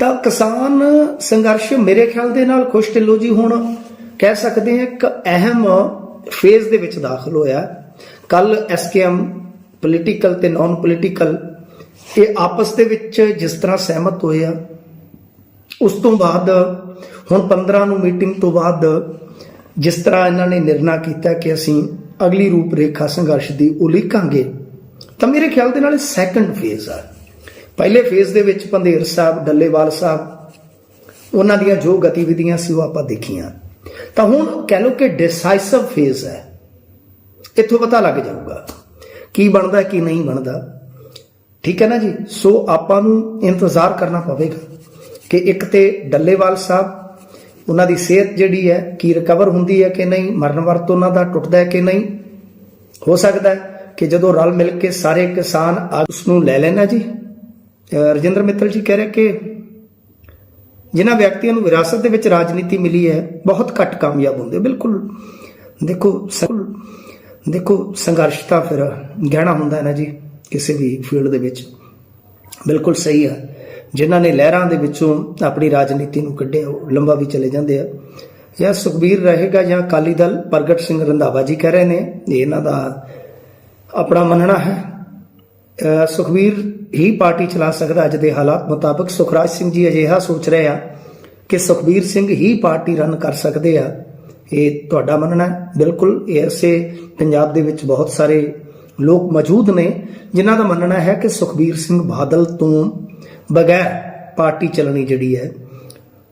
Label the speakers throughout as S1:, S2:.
S1: ਤਾਂ ਕਿਸਾਨ ਸੰਘਰਸ਼ ਮੇਰੇ ਖਿਆਲ ਦੇ ਨਾਲ ਖੁਸ਼ ਢਿੱਲੋ ਜੀ ਹੁਣ ਕਹਿ ਸਕਦੇ ਹਾਂ ਇੱਕ ਅਹਿਮ ਫੇਜ਼ ਦੇ ਵਿੱਚ ਦਾਖਲ ਹੋਇਆ। ਕੱਲ ਐਸਕੇਐਮ ਪੋਲੀਟੀਕਲ ਤੇ ਨਾਨ ਪੋਲੀਟੀਕਲ ਇਹ ਆਪਸ ਦੇ ਵਿੱਚ ਜਿਸ ਤਰ੍ਹਾਂ ਸਹਿਮਤ ਹੋਏ ਆ, ਉਸ ਤੋਂ ਬਾਅਦ ਹੁਣ 15 ਨੂੰ ਮੀਟਿੰਗ ਤੋਂ ਬਾਅਦ ਜਿਸ ਤਰ੍ਹਾਂ ਇਹਨਾਂ ਨੇ ਨਿਰਣਾ ਕੀਤਾ ਕਿ ਅਸੀਂ ਅਗਲੀ ਰੂਪਰੇਖਾ ਸੰਘਰਸ਼ ਦੀ ਉਲੀਕਾਂਗੇ, ਤਾਂ ਮੇਰੇ ਖਿਆਲ ਦੇ ਨਾਲ ਸੈਕੰਡ ਫੇਜ਼ ਆ। ਪਹਿਲੇ ਫੇਜ਼ ਦੇ ਵਿੱਚ ਪੰਧੇਰ ਸਾਹਿਬ, ਡੱਲੇਵਾਲ ਸਾਹਿਬ, ਉਹਨਾਂ ਦੀਆਂ ਜੋ ਗਤੀਵਿਧੀਆਂ ਸੀ ਉਹ ਆਪਾਂ ਦੇਖੀਆਂ। ਤਾਂ ਹੁਣ ਕਹਿ ਲਓ ਕਿ ਡਿਸਾਈਸਿਵ ਫੇਜ਼ ਹੈ। ਇੱਥੋਂ ਪਤਾ ਲੱਗ ਜਾਊਗਾ ਕੀ ਬਣਦਾ, ਕੀ ਨਹੀਂ ਬਣਦਾ। ਠੀਕ ਹੈ ਨਾ ਜੀ? ਸੋ ਆਪਾਂ ਨੂੰ ਇੰਤਜ਼ਾਰ ਕਰਨਾ ਪਵੇਗਾ ਕਿ ਇੱਕ ਤੇ ਡੱਲੇਵਾਲ ਸਾਹਿਬ, ਉਹਨਾਂ ਦੀ ਸਿਹਤ ਜਿਹੜੀ ਹੈ, ਕੀ ਰਿਕਵਰ ਹੁੰਦੀ ਹੈ ਕਿ ਨਹੀਂ, ਮਰਨ ਵਰਤ ਉਹਨਾਂ ਦਾ ਟੁੱਟਦਾ ਹੈ ਕਿ ਨਹੀਂ? ਹੋ ਸਕਦਾ ਹੈ ਕਿ ਜਦੋਂ ਰਲ ਮਿਲ ਕੇ ਸਾਰੇ ਕਿਸਾਨ ਆ- ਉਸ ਨੂੰ ਲੈ ਲੈਣਾ ਜੀ। ਰਜਿੰਦਰ ਮਿੱਤਲ ਜੀ ਕਹਿ ਰਹੇ ਕਿ ਜਿਨ੍ਹਾਂ ਵਿਅਕਤੀਆਂ ਨੂੰ ਵਿਰਾਸਤ ਦੇ ਵਿੱਚ ਰਾਜਨੀਤੀ ਮਿਲੀ ਹੈ, ਬਹੁਤ ਘੱਟ ਕਾਮਯਾਬ ਹੁੰਦੇ ਬਿਲਕੁਲ। ਦੇਖੋ ਦੇਖੋ, ਸੰਘਰਸ਼ ਤਾਂ ਫਿਰ ਗਹਿਣਾ ਹੁੰਦਾ ਹੈ ਨਾ ਜੀ, ਕਿਸੇ ਵੀ ਫੀਲਡ ਦੇ ਵਿੱਚ। ਬਿਲਕੁਲ ਸਹੀ ਹੈ ਜਿਨ੍ਹਾਂ ਨੇ ਲਹਿਰਾਂ ਦੇ ਵਿੱਚੋਂ ਆਪਣੀ ਰਾਜਨੀਤੀ ਨੂੰ ਕੱਢਿਆ, ਉਹ ਲੰਬਾ ਵੀ ਚਲੇ ਜਾਂਦੇ ਆ। ਜਾਂ ਸੁਖਬੀਰ ਰਹੇਗਾ ਜਾਂ ਅਕਾਲੀ ਦਲ, ਪ੍ਰਗਟ ਸਿੰਘ ਰੰਧਾਵਾ ਜੀ ਕਹਿ ਰਹੇ ਨੇ, ਇਹ ਇਹਨਾਂ ਦਾ ਆਪਣਾ ਮੰਨਣਾ ਹੈ। ਅਹ ਸੁਖਬੀਰ ਹੀ ਪਾਰਟੀ ਚਲਾ ਸਕਦਾ ਅੱਜ ਦੇ ਹਾਲਾਤ ਮੁਤਾਬਕ ਸੁਖਰਾਜ ਸਿੰਘ ਜੀ ਅਜਿਹਾ ਸੋਚ ਰਹੇ ਆ ਕਿ ਸੁਖਬੀਰ ਸਿੰਘ ਹੀ ਪਾਰਟੀ ਰਨ ਕਰ ਸਕਦੇ ਆ। ਇਹ ਤੁਹਾਡਾ ਮੰਨਣਾ ਬਿਲਕੁਲ ਐਸੇ ਪੰਜਾਬ ਦੇ ਵਿੱਚ ਬਹੁਤ ਸਾਰੇ ਲੋਕ ਮੌਜੂਦ ਨੇ ਜਿਨ੍ਹਾਂ ਦਾ ਮੰਨਣਾ ਹੈ ਕਿ ਸੁਖਬੀਰ ਸਿੰਘ ਬਾਦਲ ਤੋਂ ਬਗੈਰ ਪਾਰਟੀ ਚੱਲਣੀ ਜਿਹੜੀ ਹੈ,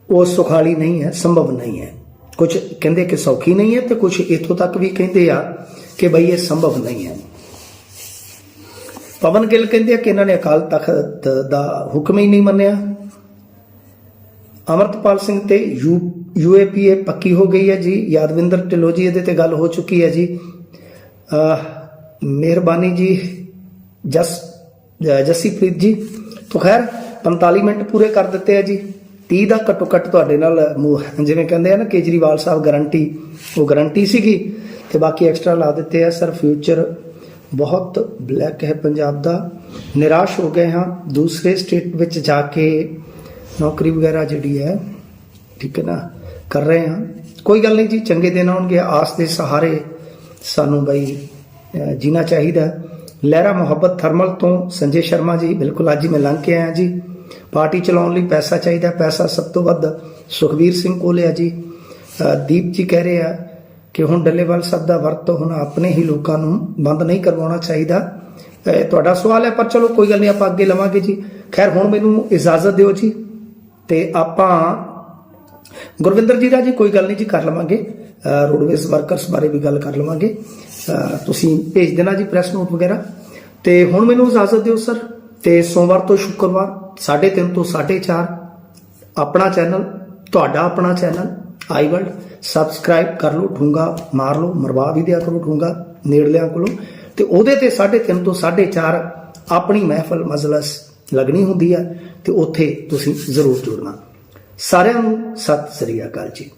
S1: ਉਹ ਸੁਖਾਲੀ ਨਹੀਂ ਹੈ, ਸੰਭਵ ਨਹੀਂ ਹੈ। ਕੁਝ ਕਹਿੰਦੇ ਕਿ ਸੌਖੀ ਨਹੀਂ ਹੈ ਤੇ ਕੁਝ ਇਥੋਂ ਤੱਕ ਵੀ ਕਹਿੰਦੇ ਆ ਕਿ ਬਈ ਇਹ ਸੰਭਵ ਨਹੀਂ ਹੈ। ਪਵਨ ਗਿੱਲ ਕਹਿੰਦੇ ਆ ਕਿ ਇਹਨਾਂ ਨੇ ਅਕਾਲ ਤਖਤ ਦਾ ਹੁਕਮ ਹੀ ਨਹੀਂ ਮੰਨਿਆ। ਅਮਰਤਪਾਲ ਸਿੰਘ ਤੇ ਯੂ ਯੂਏਪੀਏ ਪੱਕੀ ਹੋ ਗਈ ਹੈ ਜੀ। ਯਾਦਵਿੰਦਰ ਢਿੱਲੋਂ ਜੀ, ਇਹਦੇ ਤੇ ਗੱਲ ਹੋ ਚੁੱਕੀ ਹੈ ਜੀ। ਮਿਹਰਬਾਨੀ ਜੀ, ਜਸ, ਅਹ, ਜਸੀਪ੍ਰੀਤ ਜੀ। ਤੋਂ ਖੈਰ 45 ਮਿੰਟ ਪੂਰੇ ਕਰ ਦਿੱਤੇ ਆ ਜੀ। 30 ਦਾ ਘੱਟੋ ਘੱਟ ਤੁਹਾਡੇ ਨਾਲ ਮੂੰਹ- ਜਿਵੇਂ ਕਹਿੰਦੇ ਆ ਨਾ, ਕੇਜਰੀਵਾਲ ਸਾਹਿਬ ਗਾਰੰਟੀ ਉਹ ਗਾਰੰਟੀ ਸੀਗੀ। ਤੇ ਬਾਕੀ ਐਕਸਟਰਾ ਲਾ ਦਿੱਤੇ ਆ ਸਰ ਫਿਊਚਰ ਬਹੁਤ ਬਲੈਕ ਹੈ ਪੰਜਾਬ ਦਾ, ਨਿਰਾਸ਼ ਹੋ ਗਏ ਹਾਂ। ਦੂਸਰੇ ਸਟੇਟ ਵਿੱਚ ਜਾ ਕੇ ਨੌਕਰੀ ਵਗੈਰਾ ਜਿਹੜੀ ਹੈ, ਠੀਕ ਹੈ ਨਾ, ਕਰ ਰਹੇ ਹਾਂ। ਕੋਈ ਗੱਲ ਨਹੀਂ ਜੀ, ਚੰਗੇ ਦਿਨ ਆਉਣਗੇ। ਆਸ ਦੇ ਸਹਾਰੇ ਸਾਨੂੰ ਬਈ ਜੀਣਾ ਚਾਹੀਦਾ। ਲਹਿਰਾ ਮੁਹੱਬਤ ਥਰਮਲ ਤੋਂ ਸੰਜੇ ਸ਼ਰਮਾ ਜੀ, ਬਿਲਕੁਲ ਅੱਜ ਹੀ ਮੈਂ ਲੰਘ ਕੇ ਆਇਆ ਜੀ। ਪਾਰਟੀ ਚਲਾਉਣ ਲਈ ਪੈਸਾ ਚਾਹੀਦਾ, ਪੈਸਾ ਸਭ ਤੋਂ ਵੱਧ ਸੁਖਵੀਰ ਸਿੰਘ ਕੋਲ ਆ ਜੀ। ਦੀਪ ਜੀ ਕਹਿ ਰਹੇ ਆ ਕਿ ਹੁਣ ਡੱਲੇਵਾਲ ਸਾਹਿਬ ਦਾ ਵਰਤ ਹੁਣ ਆਪਣੇ ਹੀ ਲੋਕਾਂ ਨੂੰ ਬੰਦ ਨਹੀਂ ਕਰਵਾਉਣਾ ਚਾਹੀਦਾ। ਇਹ ਤੁਹਾਡਾ ਸਵਾਲ ਹੈ, ਪਰ ਚਲੋ ਕੋਈ ਗੱਲ ਨਹੀਂ, ਆਪਾਂ ਅੱਗੇ ਲਵਾਂਗੇ ਜੀ। ਖੈਰ, ਹੁਣ ਮੈਨੂੰ ਇਜਾਜ਼ਤ ਦਿਓ ਜੀ। ਤੇ ਆਪਾਂ ਗੁਰਵਿੰਦਰ ਜੀ ਦਾ ਜੀ ਕੋਈ ਗੱਲ ਨਹੀਂ ਜੀ, ਕਰ ਲਵਾਂਗੇ। ਰੋਡਵੇਜ਼ ਵਰਕਰਸ ਬਾਰੇ ਵੀ ਗੱਲ ਕਰ ਲਵਾਂਗੇ। ਤੁਸੀਂ ਭੇਜ ਦੇਣਾ ਜੀ ਪ੍ਰੈਸ ਨੋਟ ਵਗੈਰਾ। ਤੇ ਹੁਣ ਮੈਨੂੰ ਇਜਾਜ਼ਤ ਦਿਓ ਸਰ ਤੇ ਸੋਮਵਾਰ ਤੋਂ ਸ਼ੁੱਕਰਵਾਰ 3:30 ਤੋਂ 4:30 ਆਪਣਾ ਚੈਨਲ ਤੁਹਾਡਾ ਆਪਣਾ ਚੈਨਲ ਆਈ ਵਰਲਡ ਸਬਸਕ੍ਰਾਈਬ ਕਰ ਲਓ ਠੂੰਗਾ ਮਾਰ ਲਓ, ਮਰਵਾ ਵੀ ਦਿਆ ਕਰੋ ਠੂੰਗਾ ਨੇੜਲਿਆਂ ਕੋਲੋਂ। ਤੇ ਉਹਦੇ ਤੇ 3:30 ਤੋਂ 4:30 ਆਪਣੀ ਮਹਿਫਲ ਮਜਲਸ ਲੱਗਣੀ ਹੁੰਦੀ ਹੈ ਤੇ ਉੱਥੇ ਤੁਸੀਂ ਜ਼ਰੂਰ ਜੁੜਨਾ। ਸਾਰਿਆਂ ਨੂੰ ਸਤਿ ਸ੍ਰੀ ਅਕਾਲ ਜੀ।